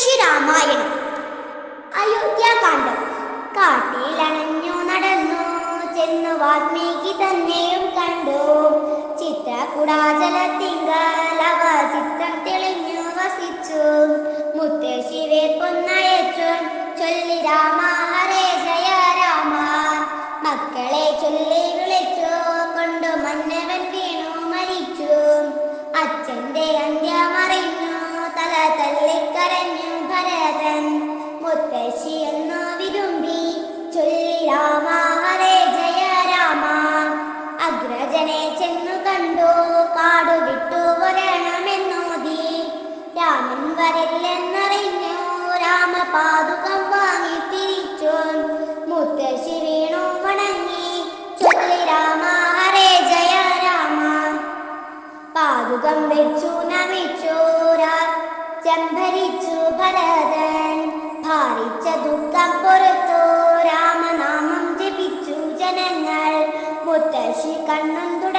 മുത്തശ്ശി രാമായണം. അയോധ്യാകാന്ഡം. കാട്ടിലണഞ്ഞു നടന്നു ചെന്നു വാൽമീകി തന്നെയും കണ്ടു. ചിത്രകുടാചലത്തിങ്കൽ അവ ചിത്രം തെളിഞ്ഞു വസിച്ചു. മുത്തശ്ശിവെ പൊന്നയച്ചു ചൊല്ലി രാമ ഹരേ ജയ രാമ. മക്കളെ ചൊല്ലി വിളിച്ചു കൊണ്ടു മന്നവൻ വീണു മരിച്ചു. അച്ഛന്റെ അന്ത്യമറിഞ്ഞു തല തല്ലിക്കരഞ്ഞു ഭരതൻ എന്നു ചൊല്ലി രാമ ഹരേ ജയ അഗ്രജനെ ചെന്നു കണ്ടു കാടു വിട്ടു വരണമെന്നോതി രാമൻ വരില്ലെന്നറിഞ്ഞു രാമപാതുകം വാങ്ങി തിരിച്ചു. മുത്തശ്ശി വീണു വണങ്ങി ചൊല്ലി രാമ ഹരേ ജയ രാമ. പാതുകം വെച്ചു നമിച്ചു ഭാരിച്ച ദുഃഖം പുറത്തു. രാമനാമം ജപിച്ചു ജനങ്ങൾ. മുത്തശ്ശി കണ്ണും